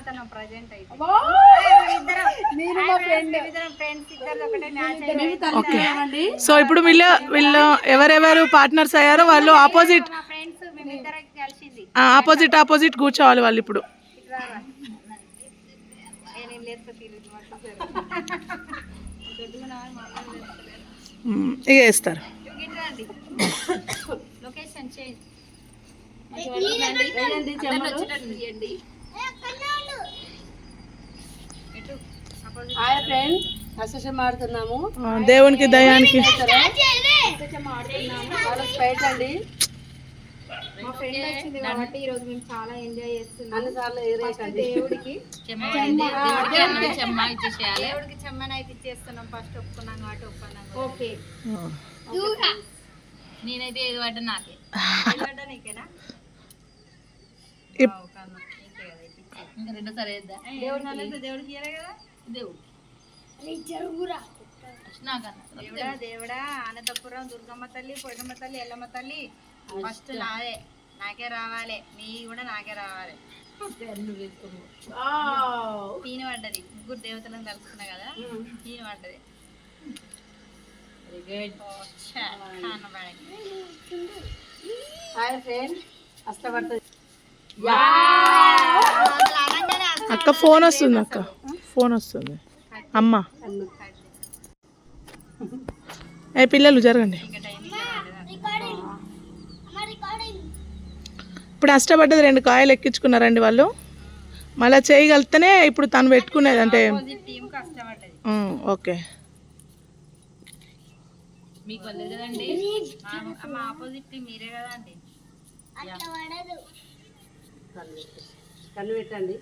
ఆడుతున్నాం ప్రజెంట్ అయితే. నేను మా ఫ్రెండ్ ఇద్దరం ఫ్రెండ్స్ ఇద్దరు ఒకటే మ్యాచ్ సో ఇప్పుడు వీళ్ళు వీళ్ళు ఎవరెవరు పార్ట్నర్స్ అయ్యారో వాళ్ళు ఆపోజిట్ మా ఫ్రెండ్స్ మేమిద్దరం కలిసింది. ఆపోజిట్ ఆపోజిట్ కూర్చోవాలి వాళ్ళు ఇప్పుడు. ఇక వేస్తారు. లొకేషన్ చేంజ్ హాయ్ ఫ్రెండ్ అసలు ఆడుతున్నాము. ఆ, దేవునికి దయానికి. అండి. మా ఫ్రెండ్ వచ్చింది కాబట్టి ఈ రోజు మేము చాలా ఎంజాయ్ చేస్తున్నాం. దేవుడికి దేవుడికి చెమ్మన అయితే ఇచ్చేస్తున్నాం. ఫస్ట్ ఒప్పుకున్నాం కాబట్టి ఒప్పుకున్నాం ఓకే. నేనైతే ఏది పడ్డా నాకే. నీకేనా? రెండోసారి దేవుడికి ఇయ్యలే కదా? దేవుడు. దేవుడా దేవుడా అనంతపురం దుర్గమ్మ తల్లి పొడమ్మ తల్లి ఎల్లమ్మ తల్లి. ఫస్ట్ నాదే నాకే రావాలి. నీ కూడా నాకే రావాలి. తీని పడ్డది ముగ్గురు దేవతలను కలుసుకున్నా కదా? తీని పడ్డది అక్క ఫోన్ వస్తుంది అక్క. ఫోన్ వస్తుంది. అమ్మ. ఏ పిల్లలు జరగండి. ఇంకా టైం ఇవ్వలేదు. ఇప్పుడు అష్టపడ్డది రెండు కాయలు ఎక్కించుకున్నారండి వాళ్ళు. మళ్ళీ చేయగలిగితేనే ఇప్పుడు తను పెట్టుకునేది అంటే ఓకే. మీకు వల్లదు కదండి. మా- మా ఆపోజిట్ టీం మీరే కదా అండి కన్ను పెట్టండి.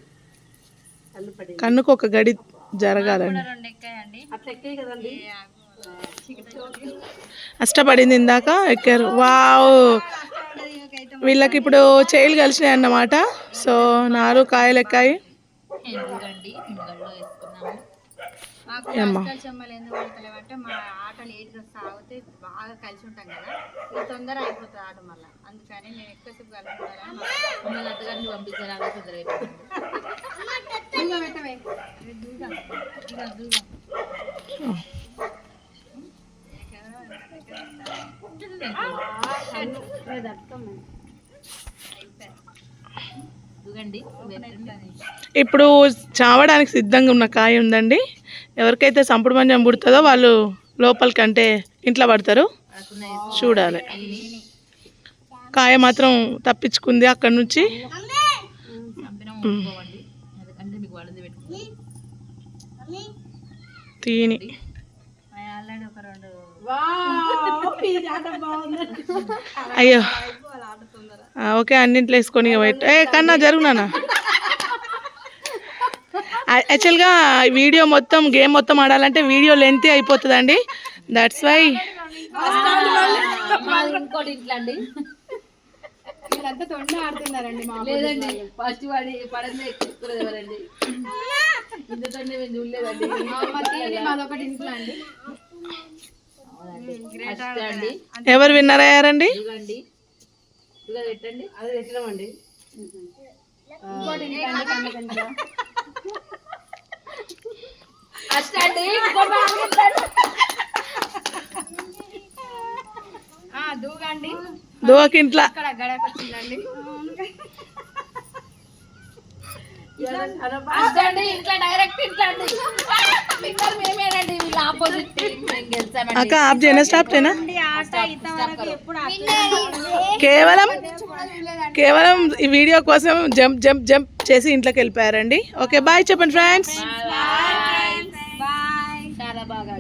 కన్నుకు ఒక గడి జరగాలండి అష్టపడింది ఇందాక ఎక్కారు. వావ్. వీళ్ళకి ఇప్పుడు చేయిలు కలిసినాయి అన్నమాట. సో నాలుగు కాయలు ఎక్కాయి. ఎందుకండి? ఇప్పుడు చావడానికి సిద్ధంగా ఉన్న కాయ ఉందండి. ఎవరికైతే సంపుడు మంజం పుడుతుందో వాళ్ళు లోపలికి అంటే ఇంట్లో పడతారు. చూడాలి. కాయ మాత్రం తప్పించుకుంది అక్కడ నుంచి. మీకు వాళ్ళది పెట్టుకుంది తీని. ఆల్రెడీ ఒక రెండు అయ్యో. ఆ, ఓకే అన్నింట్లో వేసుకొని పెట్టు ఏ కన్నా జరుగునా యాక్చువల్గా వీడియో మొత్తం గేమ్ మొత్తం ఆడాలంటే వీడియో లెంతీ అయిపోతుందండి. దట్స్ వై ఇంకోటి ఇంట్లో అండి. వీళ్ళంతా తొండ ఆడుతున్నారండి మా లేదండి ఫస్ట్ వాడి పడమే ఎక్కుతున్నది ఎవరండి ఇంతతో మేము చూడలేదండి. మాదొకటి ఇంట్లో అండి. ఎవరు విన్నర్ అయ్యారండి? పెట్టండి. అది ఆ, దూగండి గెలిచామండి. అక్క ఆప్ చేయనా? స్టాప్ చేయనా. కేవలం కేవలం ఈ వీడియో కోసం జంప్ జంప్ జంప్ చేసి ఇంట్లోకి వెళ్ళిపోయారండి. ఓకే బాయ్ చెప్పండి ఫ్రెండ్స్ చాలా బాగా